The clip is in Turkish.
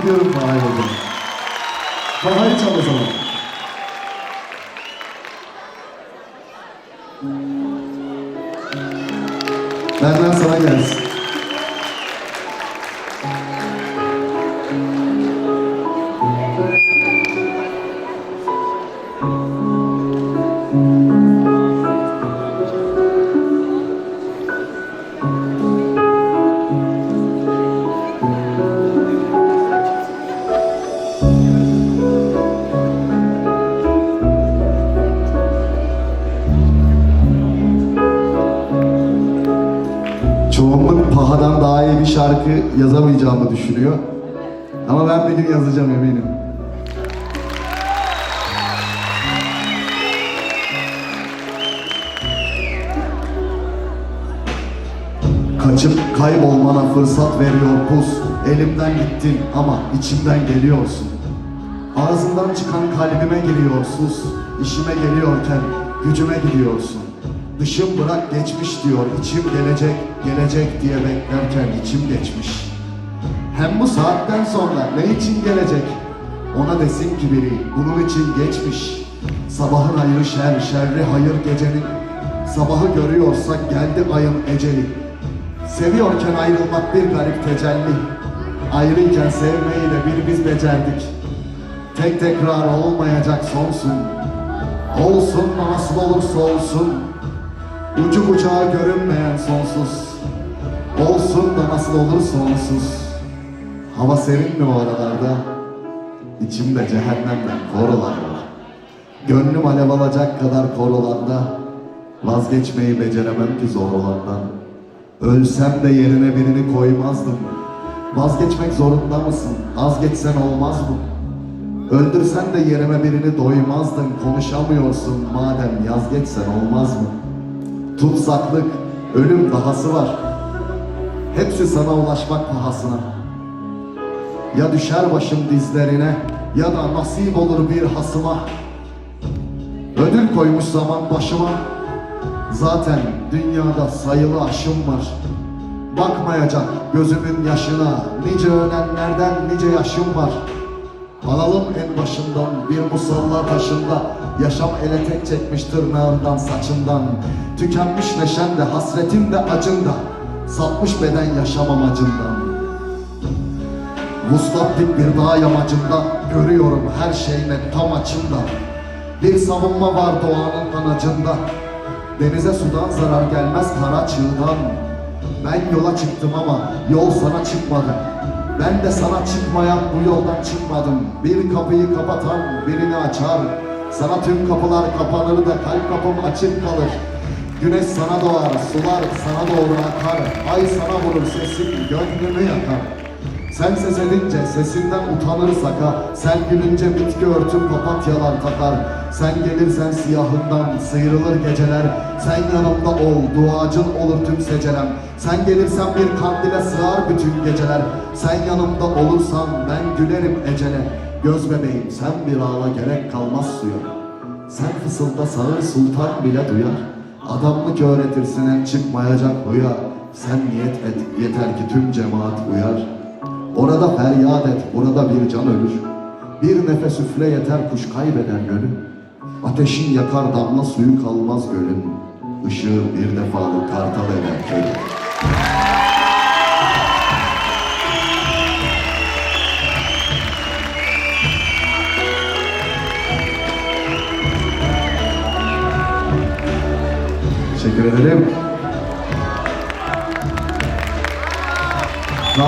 bakıyorum Baha'ya hocam. Baha'yı çal o zaman. Benden sana gelsin. Çoğunluk Paha'dan daha iyi bir şarkı yazamayacağımı düşünüyor. Ama ben bir gün yazacağım eminim. Kaçıp kaybolmana fırsat veriyor pus. Elimden gittin ama içimden geliyorsun. Ağzından çıkan kalbime giriyor sus. İşime geliyorken gücüme gidiyorsun. Dışım bırak geçmiş diyor, içim gelecek, gelecek diye beklerken içim geçmiş. Hem bu saatten sonra ne için gelecek? Ona desin ki biri, bunun için geçmiş. Sabahın ayrı şer, şerri hayır gecenin. Sabahı görüyorsak geldi ayın eceli. Seviyorken ayrılmak bir garip tecelli. Ayrıyken sevmeyi de bir biz becerdik. Tek tekrar olmayacak sonsun. Olsun da nasıl olursa olsun. Ucu bucağı görünmeyen sonsuz. Olsun da nasıl olursa onsuz. Hava serin mi o aralarda? İçimde cehennemden korolar var. Gönlüm alev alacak kadar kor olanda Vazgeçmeyi beceremem ki zor olandan Ölsem de yerine birini koymazdım Vazgeçmek zorunda mısın? Az geçsen olmaz mı? Öldürsen de yerime birini doymazdın Konuşamıyorsun madem yaz geçsen olmaz mı? Tutsaklık, ölüm dahası var. Hepsi sana ulaşmak pahasına. Ya düşer başım dizlerine ya da nasip olur bir hasıma. Ödül koymuş zaman başıma. Zaten dünyada sayılı aşım var. Bakmayacak gözümün yaşına. Nice ölenlerden nice yaşım var Alalım en başından bir musalla taşında. Yaşam ele tek çekmiş tırnağından saçından. Tükenmiş neşen de hasretin de acında. Satmış beden yaşam amacından. Vuslatlık bir dağ yamacında. Görüyorum her şey net tam açımda Bir savunma var doğanın anacında. Denize sudan zarar gelmez kara çığdan. Ben yola çıktım ama yol sana çıkmadı Ben de sana çıkmayan bu yoldan çıkmadım. Bir kapıyı kapatan birini açar. Sana tüm kapılar kapanır da kalp kapım açık kalır. Güneş sana doğar, sular sana doğru akar. Ay sana vurur sesin gönlümü yakar sen ses edince sesinden utanırsak ha Sen gülünce bitki örtüp papatyalar takar. Sen gelirsen siyahından sıyrılır geceler Sen yanımda ol duacın olur tüm secerem Sen gelirsen bir kandile sığar bütün geceler Sen yanımda olursan ben gülerim ecele. Göz bebeğim sen bir ağla gerek kalmaz suya. Sen fısılda sağır sultan bile duyar. Adamlık öğretirsin en çıkmayacak huya. Sen niyet et yeter ki tüm cemaat uyar Orada feryat et, burada bir can ölür. Bir nefes üfle yeter kuş kaybeden gönül. Ateşin yakar damla suyu kalmaz gölün. Işığı bir defalık kartal eder köyü. Teşekkür ederim.